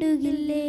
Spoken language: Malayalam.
മിണ്ടുകില്ലേ?